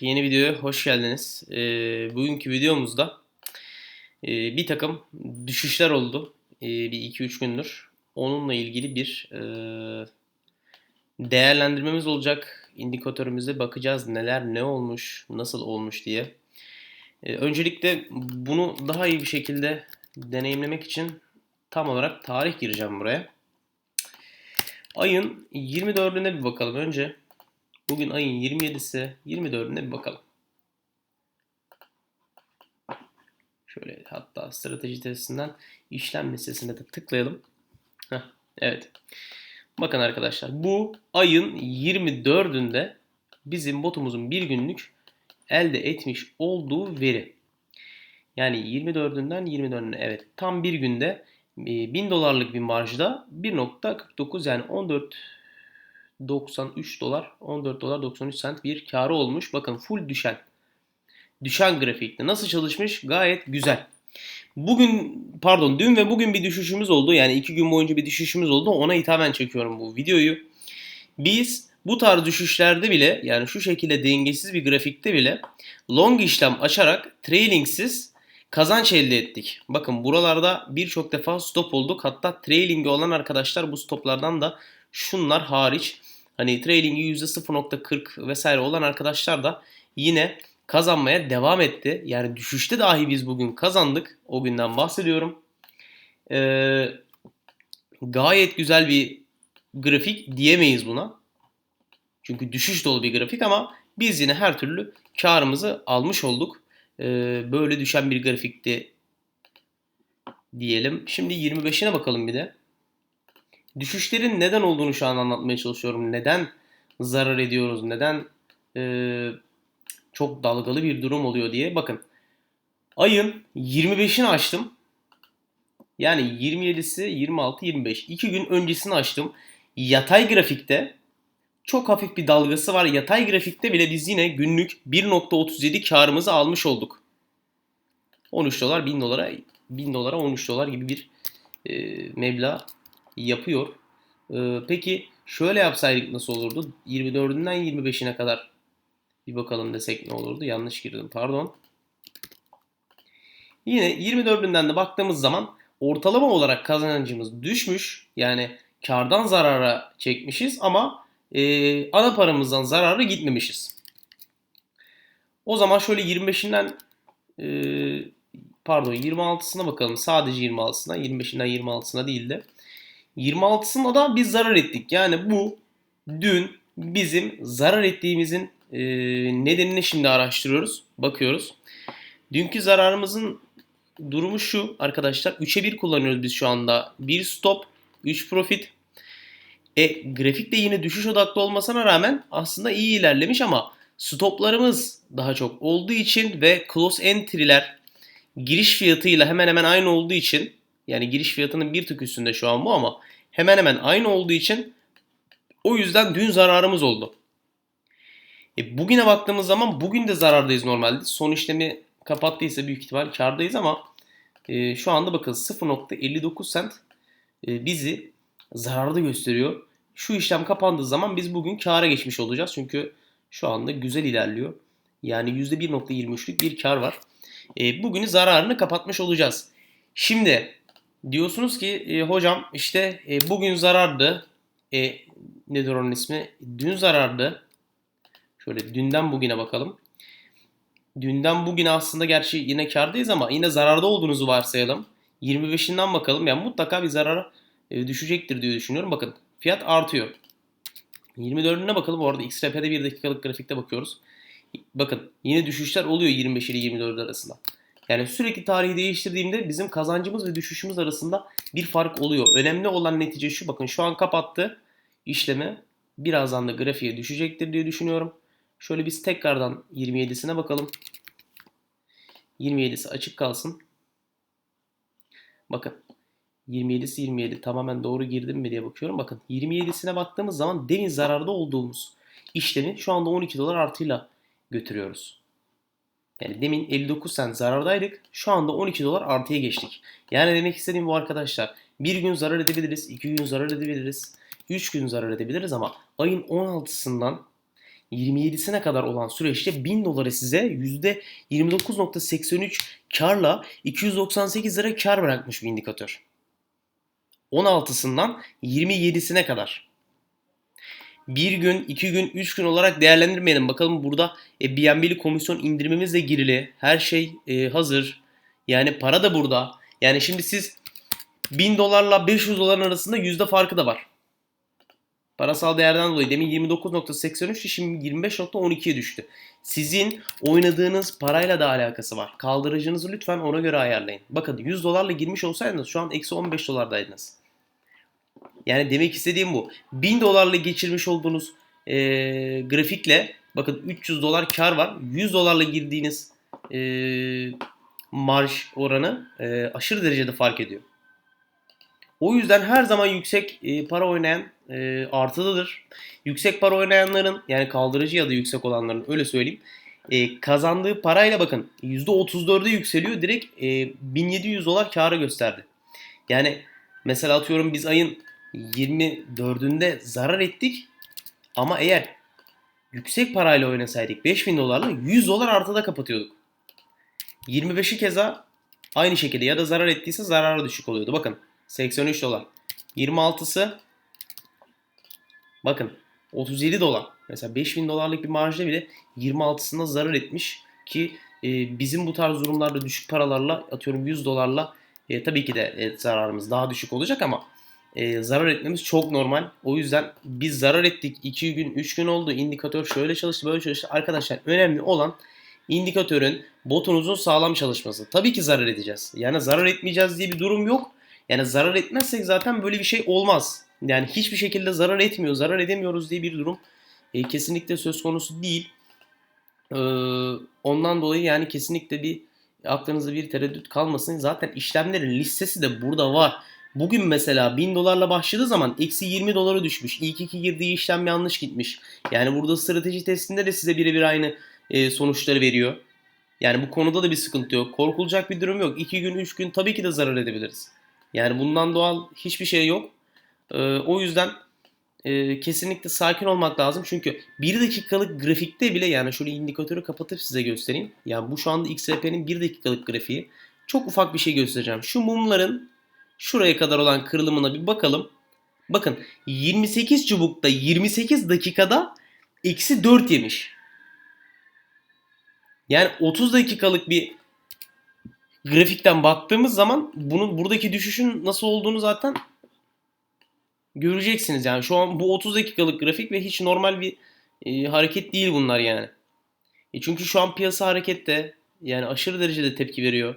Yeni videoya hoş geldiniz. Ee, bugünkü videomuzda e, bir takım düşüşler oldu. E, bir 2-3 gündür. Onunla ilgili bir e, değerlendirmemiz olacak. İndikatörümüze bakacağız neler ne olmuş, nasıl olmuş diye. E, öncelikle bunu daha iyi bir şekilde deneyimlemek için tam olarak tarih gireceğim buraya. Ayın 24'üne bir bakalım önce. Bugün ayın 27'si 24'üne bir bakalım. Şöyle hatta strateji testinden işlem listesine de tıklayalım. Heh, evet. Bakın arkadaşlar bu ayın 24'ünde bizim botumuzun bir günlük elde etmiş olduğu veri. Yani 24'ünden 24'üne evet tam bir günde 1000 dolarlık bir marjda 1.49 yani 14 93 dolar 14 dolar 93 sent bir karı olmuş. Bakın full düşen. Düşen grafikte nasıl çalışmış? Gayet güzel. Bugün pardon dün ve bugün bir düşüşümüz oldu. Yani iki gün boyunca bir düşüşümüz oldu. Ona hitaben çekiyorum bu videoyu. Biz bu tarz düşüşlerde bile yani şu şekilde dengesiz bir grafikte bile long işlem açarak trailingsiz kazanç elde ettik. Bakın buralarda birçok defa stop olduk. Hatta trailing olan arkadaşlar bu stoplardan da şunlar hariç hani trailing'i %0.40 vesaire olan arkadaşlar da yine kazanmaya devam etti. Yani düşüşte dahi biz bugün kazandık. O günden bahsediyorum. Ee, gayet güzel bir grafik diyemeyiz buna. Çünkü düşüş dolu bir grafik ama biz yine her türlü karımızı almış olduk. Ee, böyle düşen bir grafikti diyelim. Şimdi 25'ine bakalım bir de. Düşüşlerin neden olduğunu şu an anlatmaya çalışıyorum. Neden zarar ediyoruz? Neden e, çok dalgalı bir durum oluyor diye. Bakın ayın 25'ini açtım. Yani 27'si 26 25. 2 gün öncesini açtım. Yatay grafikte çok hafif bir dalgası var. Yatay grafikte bile biz yine günlük 1.37 karımızı almış olduk. 13 dolar 1000 dolara 1000 dolara 13 dolar gibi bir e, meblağ yapıyor. Ee, peki şöyle yapsaydık nasıl olurdu? 24'ünden 25'ine kadar bir bakalım desek ne olurdu? Yanlış girdim pardon. Yine 24'ünden de baktığımız zaman ortalama olarak kazancımız düşmüş. Yani kardan zarara çekmişiz ama e, ana paramızdan zarara gitmemişiz. O zaman şöyle 25'inden e, pardon 26'sına bakalım. Sadece 26'sına 25'inden 26'sına değil de 26'sında da biz zarar ettik. Yani bu dün bizim zarar ettiğimizin e, nedenini şimdi araştırıyoruz. Bakıyoruz. Dünkü zararımızın durumu şu arkadaşlar. 3'e 1 kullanıyoruz biz şu anda. 1 stop, 3 profit. E, grafik de yine düşüş odaklı olmasına rağmen aslında iyi ilerlemiş ama stoplarımız daha çok olduğu için ve close entry'ler giriş fiyatıyla hemen hemen aynı olduğu için yani giriş fiyatının bir tık üstünde şu an bu ama hemen hemen aynı olduğu için o yüzden dün zararımız oldu. E, bugüne baktığımız zaman bugün de zarardayız normalde. Son işlemi kapattıysa büyük ihtimal kardayız ama e, şu anda bakın 0.59 cent e, bizi zararda gösteriyor. Şu işlem kapandığı zaman biz bugün kara geçmiş olacağız. Çünkü şu anda güzel ilerliyor. Yani %1.23'lük bir kar var. E, bugünü zararını kapatmış olacağız. Şimdi Diyorsunuz ki e, hocam işte e, bugün zarardı. E, nedir onun ismi? Dün zarardı. Şöyle dünden bugüne bakalım. Dünden bugüne aslında gerçi yine kardayız ama yine zararda olduğunuzu varsayalım. 25'inden bakalım. Yani mutlaka bir zarara e, düşecektir diye düşünüyorum. Bakın fiyat artıyor. 24'üne bakalım. Orada XRP'de bir dakikalık grafikte bakıyoruz. Bakın yine düşüşler oluyor 25 ile 24 arasında. Yani sürekli tarihi değiştirdiğimde bizim kazancımız ve düşüşümüz arasında bir fark oluyor. Önemli olan netice şu. Bakın şu an kapattı işlemi. Birazdan da grafiğe düşecektir diye düşünüyorum. Şöyle biz tekrardan 27'sine bakalım. 27'si açık kalsın. Bakın 27'si 27 tamamen doğru girdim mi diye bakıyorum. Bakın 27'sine baktığımız zaman demin zararda olduğumuz işlemi şu anda 12 dolar artıyla götürüyoruz. Yani demin 59 sent zarardaydık. Şu anda 12 dolar artıya geçtik. Yani demek istediğim bu arkadaşlar. Bir gün zarar edebiliriz, iki gün zarar edebiliriz, üç gün zarar edebiliriz ama ayın 16'sından 27'sine kadar olan süreçte 1000 doları size %29.83 karla 298 lira kar bırakmış bir indikatör. 16'sından 27'sine kadar. Bir gün, iki gün, üç gün olarak değerlendirmeyelim. Bakalım burada e, BNB'li komisyon indirimimiz de girili. Her şey e, hazır. Yani para da burada. Yani şimdi siz 1000 dolarla 500 doların arasında yüzde farkı da var. Parasal değerden dolayı demin 29.83'tü şimdi 25.12'ye düştü. Sizin oynadığınız parayla da alakası var. Kaldırıcınızı lütfen ona göre ayarlayın. Bakın 100 dolarla girmiş olsaydınız şu an eksi 15 dolardaydınız. Yani demek istediğim bu. 1000 dolarla geçirmiş olduğunuz e, grafikle bakın 300 dolar kar var. 100 dolarla girdiğiniz e, marj oranı e, aşırı derecede fark ediyor. O yüzden her zaman yüksek e, para oynayan e, artılıdır. Yüksek para oynayanların yani kaldırıcı ya da yüksek olanların öyle söyleyeyim e, kazandığı parayla bakın %34'e yükseliyor direkt e, 1700 dolar kâra gösterdi. Yani mesela atıyorum biz ayın 24'ünde zarar ettik ama eğer yüksek parayla oynasaydık 5000 dolarla 100 dolar artıda kapatıyorduk. 25'i keza aynı şekilde ya da zarar ettiyse zarara düşük oluyordu. Bakın 83 dolar. 26'sı bakın 37 dolar. Mesela 5000 dolarlık bir marjda bile 26'sında zarar etmiş ki e, bizim bu tarz durumlarda düşük paralarla atıyorum 100 dolarla e, tabii ki de e, zararımız daha düşük olacak ama e, zarar etmemiz çok normal. O yüzden biz zarar ettik 2 gün 3 gün oldu indikatör şöyle çalıştı böyle çalıştı. Arkadaşlar önemli olan indikatörün botunuzun sağlam çalışması. Tabii ki zarar edeceğiz. Yani zarar etmeyeceğiz diye bir durum yok. Yani zarar etmezsek zaten böyle bir şey olmaz. Yani hiçbir şekilde zarar etmiyor, zarar edemiyoruz diye bir durum e, kesinlikle söz konusu değil. E, ondan dolayı yani kesinlikle bir aklınızda bir tereddüt kalmasın. Zaten işlemlerin listesi de burada var. Bugün mesela 1000 dolarla başladığı zaman eksi 20 dolara düşmüş. İlk iki girdiği işlem yanlış gitmiş. Yani burada strateji testinde de size birebir aynı e, sonuçları veriyor. Yani bu konuda da bir sıkıntı yok. Korkulacak bir durum yok. 2 gün 3 gün tabii ki de zarar edebiliriz. Yani bundan doğal hiçbir şey yok. Ee, o yüzden e, kesinlikle sakin olmak lazım. Çünkü 1 dakikalık grafikte bile yani şöyle indikatörü kapatıp size göstereyim. Yani bu şu anda XRP'nin 1 dakikalık grafiği. Çok ufak bir şey göstereceğim. Şu mumların şuraya kadar olan kırılımına bir bakalım. Bakın 28 çubukta 28 dakikada eksi 4 yemiş. Yani 30 dakikalık bir grafikten baktığımız zaman bunun buradaki düşüşün nasıl olduğunu zaten göreceksiniz. Yani şu an bu 30 dakikalık grafik ve hiç normal bir e, hareket değil bunlar yani. E çünkü şu an piyasa harekette yani aşırı derecede tepki veriyor.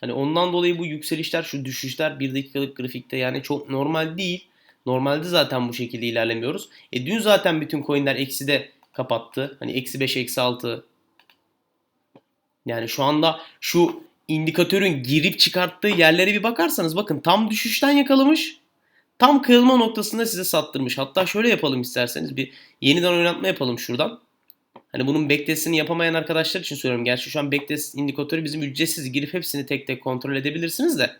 Hani ondan dolayı bu yükselişler, şu düşüşler 1 dakikalık grafikte yani çok normal değil. Normalde zaten bu şekilde ilerlemiyoruz. E dün zaten bütün coinler eksi de kapattı. Hani eksi 5, eksi 6. Yani şu anda şu indikatörün girip çıkarttığı yerlere bir bakarsanız bakın tam düşüşten yakalamış. Tam kırılma noktasında size sattırmış. Hatta şöyle yapalım isterseniz bir yeniden oynatma yapalım şuradan. Hani bunun backtest'ini yapamayan arkadaşlar için söylüyorum. Gerçi şu an backtest indikatörü bizim ücretsiz. Girip hepsini tek tek kontrol edebilirsiniz de.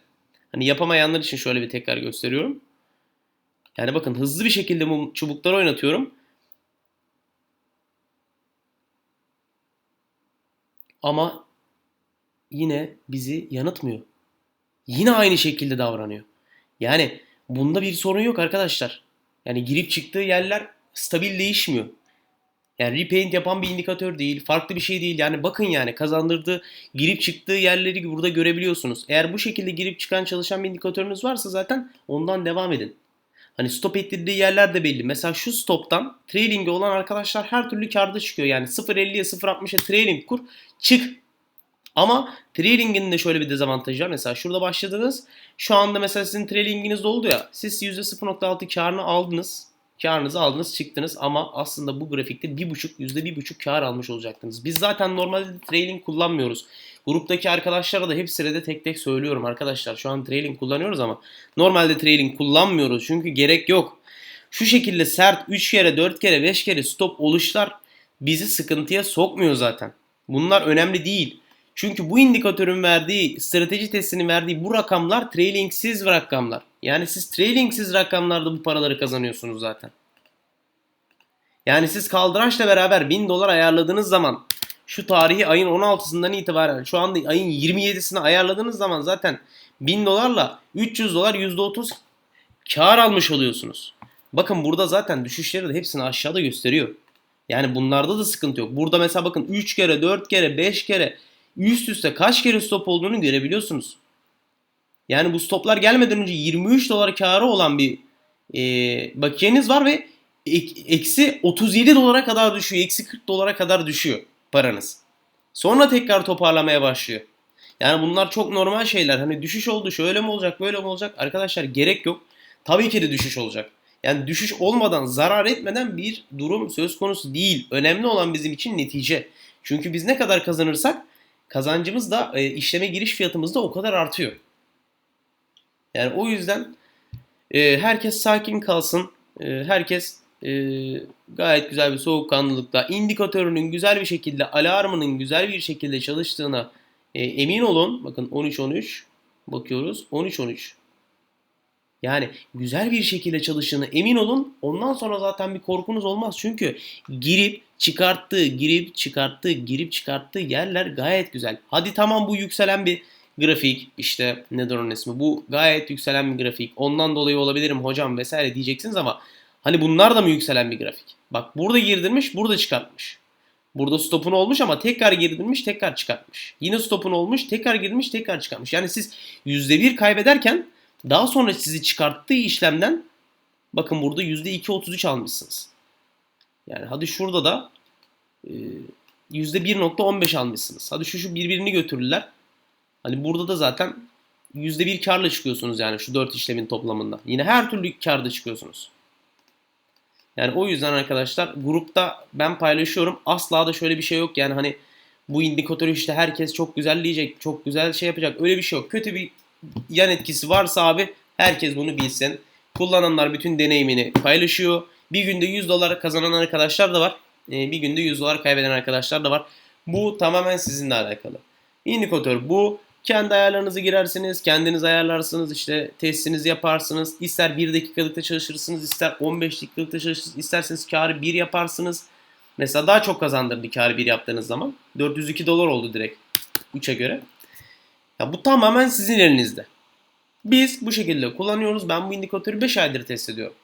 Hani yapamayanlar için şöyle bir tekrar gösteriyorum. Yani bakın hızlı bir şekilde bu çubukları oynatıyorum. Ama yine bizi yanıtmıyor. Yine aynı şekilde davranıyor. Yani bunda bir sorun yok arkadaşlar. Yani girip çıktığı yerler stabil değişmiyor. Yani repaint yapan bir indikatör değil. Farklı bir şey değil. Yani bakın yani kazandırdığı girip çıktığı yerleri burada görebiliyorsunuz. Eğer bu şekilde girip çıkan çalışan bir indikatörünüz varsa zaten ondan devam edin. Hani stop ettirdiği yerler de belli. Mesela şu stoptan trailing'e olan arkadaşlar her türlü karda çıkıyor. Yani 0.50'ye 0.60'a trailing kur çık. Ama trailing'in de şöyle bir dezavantajı var. Mesela şurada başladınız. Şu anda mesela sizin trailing'iniz oldu ya. Siz %0.6 karını aldınız. Karınızı aldınız çıktınız ama aslında bu grafikte 1.5 %1.5 kar almış olacaktınız. Biz zaten normalde trailing kullanmıyoruz. Gruptaki arkadaşlara da hepsine de tek tek söylüyorum arkadaşlar. Şu an trailing kullanıyoruz ama normalde trailing kullanmıyoruz. Çünkü gerek yok. Şu şekilde sert 3 kere 4 kere 5 kere stop oluşlar bizi sıkıntıya sokmuyor zaten. Bunlar önemli değil. Çünkü bu indikatörün verdiği, strateji testinin verdiği bu rakamlar trailingsiz rakamlar. Yani siz trailingsiz rakamlarda bu paraları kazanıyorsunuz zaten. Yani siz kaldıraçla beraber 1000 dolar ayarladığınız zaman şu tarihi ayın 16'sından itibaren şu anda ayın 27'sine ayarladığınız zaman zaten 1000 dolarla 300 dolar %30 kar almış oluyorsunuz. Bakın burada zaten düşüşleri de hepsini aşağıda gösteriyor. Yani bunlarda da sıkıntı yok. Burada mesela bakın 3 kere, 4 kere, 5 kere üst üste kaç kere stop olduğunu görebiliyorsunuz. Yani bu stoplar gelmeden önce 23 dolar karı olan bir e, bakiyeniz var ve ek- eksi 37 dolara kadar düşüyor. Eksi 40 dolara kadar düşüyor paranız. Sonra tekrar toparlamaya başlıyor. Yani bunlar çok normal şeyler. Hani düşüş oldu şöyle mi olacak böyle mi olacak? Arkadaşlar gerek yok. Tabii ki de düşüş olacak. Yani düşüş olmadan, zarar etmeden bir durum söz konusu değil. Önemli olan bizim için netice. Çünkü biz ne kadar kazanırsak kazancımız da e, işleme giriş fiyatımız da o kadar artıyor. Yani o yüzden e, herkes sakin kalsın. E, herkes e, gayet güzel bir soğukkanlılıkla indikatörünün güzel bir şekilde, alarmının güzel bir şekilde çalıştığına e, emin olun. Bakın 13-13 bakıyoruz. 13-13. Yani güzel bir şekilde çalıştığına emin olun. Ondan sonra zaten bir korkunuz olmaz. Çünkü girip çıkarttığı, girip çıkarttığı, girip çıkarttığı yerler gayet güzel. Hadi tamam bu yükselen bir grafik işte nedir onun ismi bu gayet yükselen bir grafik ondan dolayı olabilirim hocam vesaire diyeceksiniz ama hani bunlar da mı yükselen bir grafik? Bak burada girdirmiş burada çıkartmış. Burada stopun olmuş ama tekrar girdirmiş tekrar çıkartmış. Yine stopun olmuş tekrar girmiş tekrar çıkartmış. Yani siz %1 kaybederken daha sonra sizi çıkarttığı işlemden bakın burada %2.33 almışsınız. Yani hadi şurada da e, %1.15 almışsınız. Hadi şu şu birbirini götürürler. Hani burada da zaten %1 karla çıkıyorsunuz yani şu 4 işlemin toplamında. Yine her türlü karda çıkıyorsunuz. Yani o yüzden arkadaşlar grupta ben paylaşıyorum. Asla da şöyle bir şey yok. Yani hani bu indikatörü işte herkes çok güzel diyecek, çok güzel şey yapacak. Öyle bir şey yok. Kötü bir yan etkisi varsa abi herkes bunu bilsin. Kullananlar bütün deneyimini paylaşıyor. Bir günde 100 dolar kazanan arkadaşlar da var. Ee, bir günde 100 dolar kaybeden arkadaşlar da var. Bu tamamen sizinle alakalı. Indikatör bu. Kendi ayarlarınızı girersiniz, kendiniz ayarlarsınız, işte testinizi yaparsınız. İster 1 dakikalıkta çalışırsınız, ister 15 dakikalıkta çalışırsınız, isterseniz karı 1 yaparsınız. Mesela daha çok kazandırdı karı 1 yaptığınız zaman. 402 dolar oldu direkt 3'e göre. Ya bu tamamen sizin elinizde. Biz bu şekilde kullanıyoruz. Ben bu indikatörü 5 aydır test ediyorum.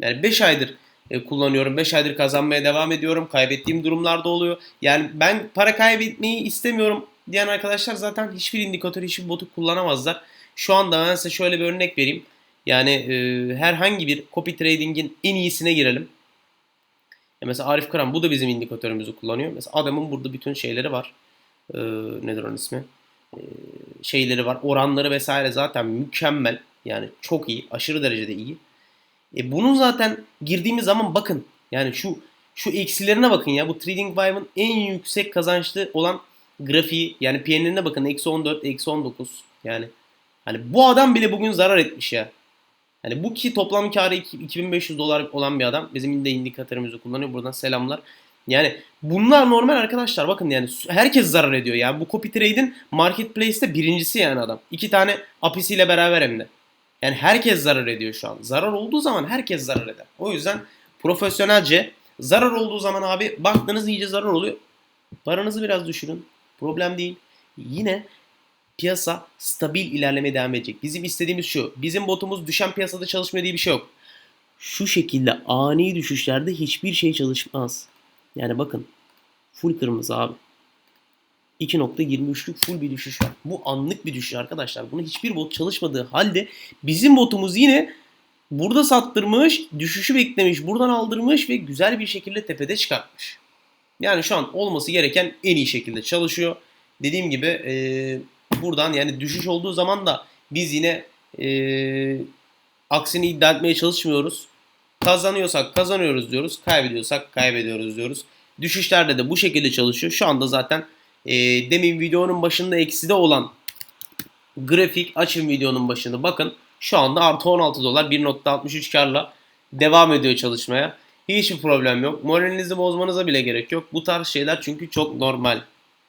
Yani 5 aydır e, kullanıyorum. 5 aydır kazanmaya devam ediyorum. Kaybettiğim durumlarda oluyor. Yani ben para kaybetmeyi istemiyorum diyen arkadaşlar zaten hiçbir indikatör, hiçbir botu kullanamazlar. Şu anda ben size şöyle bir örnek vereyim. Yani e, herhangi bir copy trading'in en iyisine girelim. Ya mesela Arif Karan bu da bizim indikatörümüzü kullanıyor. Mesela adamın burada bütün şeyleri var. E, nedir onun ismi? E, şeyleri var. Oranları vesaire zaten mükemmel. Yani çok iyi. Aşırı derecede iyi. E bunun zaten girdiğimiz zaman bakın. Yani şu şu eksilerine bakın ya. Bu Trading Vibe'ın en yüksek kazançlı olan grafiği yani PN'ine bakın eksi 14 eksi 19 yani hani bu adam bile bugün zarar etmiş ya. Hani bu ki toplam karı 2500 dolar olan bir adam. Bizim de indikatörümüzü kullanıyor. Buradan selamlar. Yani bunlar normal arkadaşlar. Bakın yani herkes zarar ediyor. Yani bu copy trade'in marketplace'te birincisi yani adam. İki tane apisiyle beraber hem de. Yani herkes zarar ediyor şu an. Zarar olduğu zaman herkes zarar eder. O yüzden profesyonelce zarar olduğu zaman abi baktınız iyice zarar oluyor. Paranızı biraz düşürün. Problem değil. Yine piyasa stabil ilerlemeye devam edecek. Bizim istediğimiz şu. Bizim botumuz düşen piyasada çalışmıyor diye bir şey yok. Şu şekilde ani düşüşlerde hiçbir şey çalışmaz. Yani bakın. Full kırmızı abi. 2.23'lük full bir düşüş var. Bu anlık bir düşüş arkadaşlar. Bunu hiçbir bot çalışmadığı halde bizim botumuz yine burada sattırmış, düşüşü beklemiş, buradan aldırmış ve güzel bir şekilde tepede çıkartmış. Yani şu an olması gereken en iyi şekilde çalışıyor. Dediğim gibi e, buradan yani düşüş olduğu zaman da biz yine e, aksini iddia etmeye çalışmıyoruz. Kazanıyorsak kazanıyoruz diyoruz. Kaybediyorsak kaybediyoruz diyoruz. Düşüşlerde de bu şekilde çalışıyor. Şu anda zaten e, demin videonun başında ekside olan grafik açın videonun başında bakın. Şu anda artı 16 dolar 1.63 karla devam ediyor çalışmaya. Hiçbir problem yok. Moralinizi bozmanıza bile gerek yok. Bu tarz şeyler çünkü çok normal.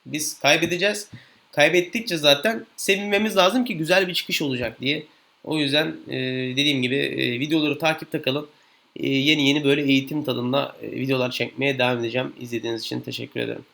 Biz kaybedeceğiz. Kaybettikçe zaten sevinmemiz lazım ki güzel bir çıkış olacak diye. O yüzden e, dediğim gibi e, videoları takipte kalın. e, yeni yeni böyle eğitim tadında videolar çekmeye devam edeceğim. İzlediğiniz için teşekkür ederim.